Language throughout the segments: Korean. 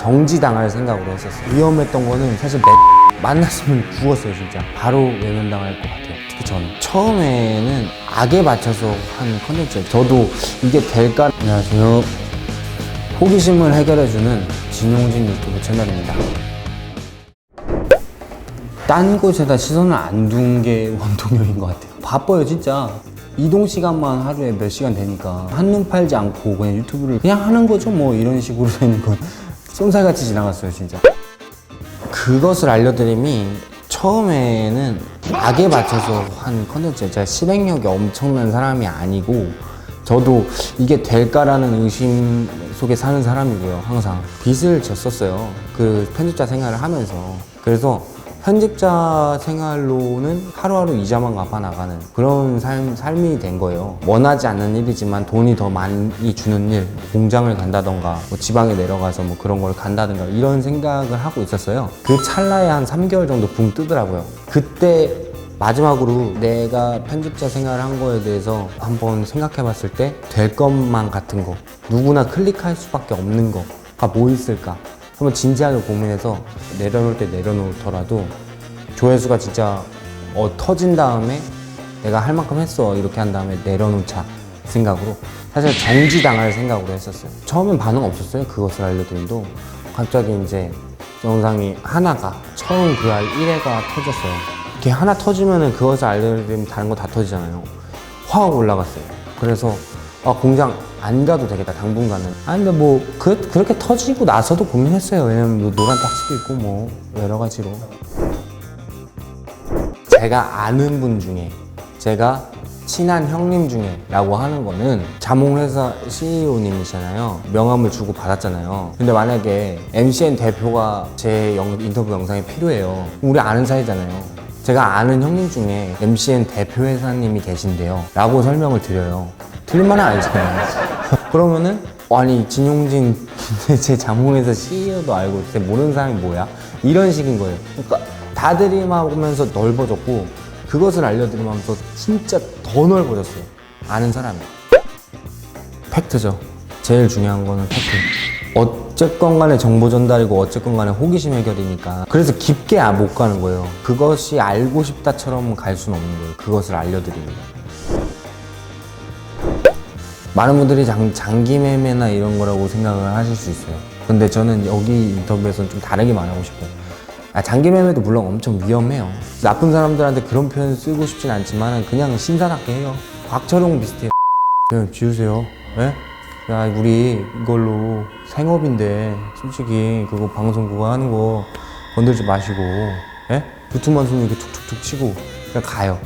정지당할 생각으로 했었어요. 위험했던 거는 사실 내 만났으면 죽었어요 진짜. 바로 외면당할 것 같아요. 특히 저는 처음에는 악에 맞춰서 한 컨텐츠. 저도 이게 될까? 안녕하세요. 호기심을 해결해주는 진용진 유튜브 채널입니다. 딴 곳에다 시선을 안 둔 게 원동력인 것 같아요. 바빠요, 진짜. 이동 시간만 하루에 몇 시간 되니까 한눈 팔지 않고 그냥 유튜브를 그냥 하는 거죠, 뭐 이런 식으로 되는 건 쏜살같이 지나갔어요, 진짜. 그것을 알려드림이 처음에는 악에 맞춰서 한 컨텐츠 제가 실행력이 엄청난 사람이 아니고 저도 이게 될까라는 의심 속에 사는 사람이고요 항상. 빚을 졌었어요 그 편집자 생활을 하면서. 그래서 편집자 생활로는 하루하루 이자만 갚아 나가는 그런 삶, 삶이 된 거예요. 원하지 않는 일이지만 돈이 더 많이 주는 일, 공장을 간다던가, 뭐 지방에 내려가서 뭐 그런 걸 간다던가 이런 생각을 하고 있었어요. 그 찰나에 한 3개월 정도 붕 뜨더라고요. 그때 마지막으로 내가 편집자 생활을 한 거에 대해서 한번 생각해 봤을 때 될 것만 같은 거, 누구나 클릭할 수밖에 없는 거가 뭐 있을까? 한번 진지하게 고민해서 내려놓을 때 내려놓더라도 조회수가 진짜 어, 터진 다음에 내가 할 만큼 했어. 이렇게 한 다음에 내려놓자 생각으로 사실 정지당할 생각으로 했었어요. 처음엔 반응 없었어요. 그것을 알려드림도 갑자기 이제 영상이 하나가 처음 그 알 1회가 터졌어요. 이렇게 하나 터지면은 그것을 알려드리면 다른 거 다 터지잖아요. 확 올라갔어요. 그래서 아, 공장 안 가도 되겠다, 당분간은. 아, 근데 뭐, 그, 그렇게 터지고 나서도 고민했어요. 왜냐면 뭐 노란 딱지도 있고 뭐, 여러 가지로. 제가 아는 분 중에, 제가 친한 형님 중에 라고 하는 거는 자몽회사 CEO님이잖아요. 명함을 주고 받았잖아요. 근데 만약에 MCN 대표가 제 영- 인터뷰 영상이 필요해요. 우리 아는 사이잖아요. 제가 아는 형님 중에 MCN 대표 회사님이 계신데요. 라고 설명을 드려요. 틀린말은 아니잖아요. 그러면은, 아니, 진용진, 제 자몽회사 CEO도 알고, 제 모르는 사람이 뭐야? 이런 식인 거예요. 그러니까 다들이하면서 넓어졌고, 그것을 알려드리면서 진짜 더 넓어졌어요. 아는 사람이. 팩트죠. 제일 중요한 거는 팩트. 어쨌건 간에 정보 전달이고 어쨌건 간에 호기심 해결이니까 그래서 깊게 아- 못 가는 거예요. 그것이 알고 싶다처럼 갈 수는 없는 거예요. 그것을 알려드리는 거예요. 많은 분들이 장, 장기 매매나 이런 거라고 생각을 하실 수 있어요. 근데 저는 여기 인터뷰에서는 좀 다르게 말하고 싶어요. 아, 장기 매매도 물론 엄청 위험해요. 나쁜 사람들한테 그런 표현 쓰고 싶진 않지만 그냥 신사답게 해요. 곽철용 비슷해요. 그냥 지우세요. 예? 야, 우리 이걸로 생업인데 솔직히 그거 방송 그거 하는 거 건들지 마시고 예? 두툼한 손 이렇게 툭툭툭 치고 그냥 가요.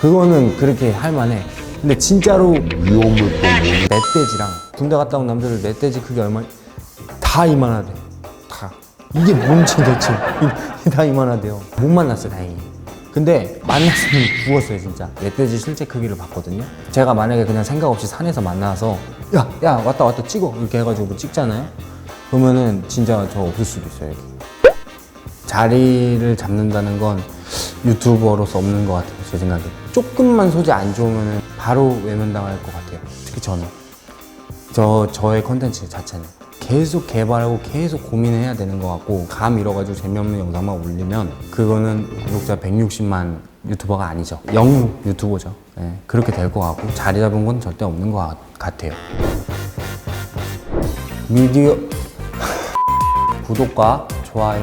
그거는 그렇게 할 만해. 근데 진짜로 위험했던 멧돼지랑 군대 갔다 온 남자들 멧돼지 크기 얼마 다 이만하대. 다. 이게 뭔지 대체 다 이만하대요. 못 만났어요 다행히. 근데 만났으면 죽었어요 진짜. 멧돼지 실제 크기를 봤거든요. 제가 만약에 그냥 생각 없이 산에서 만나서 야, 야 왔다 왔다 찍어 이렇게 해가지고 뭐 찍잖아요. 그러면은 진짜 저 없을 수도 있어요 여기. 자리를 잡는다는 건 유튜버로서 없는 것 같아요 제 생각에. 조금만 소재 안 좋으면 바로 외면당할 것 같아요. 특히 저는. 저 저의 컨텐츠 자체는 계속 개발하고 계속 고민해야 되는 것 같고 감 잃어가지고 재미없는 영상만 올리면 그거는 구독자 160만 유튜버가 아니죠 영유 유튜버죠 예, 그렇게 될 것 같고 자리 잡은 건 절대 없는 것 같- 같아요 미디어 구독과 좋아요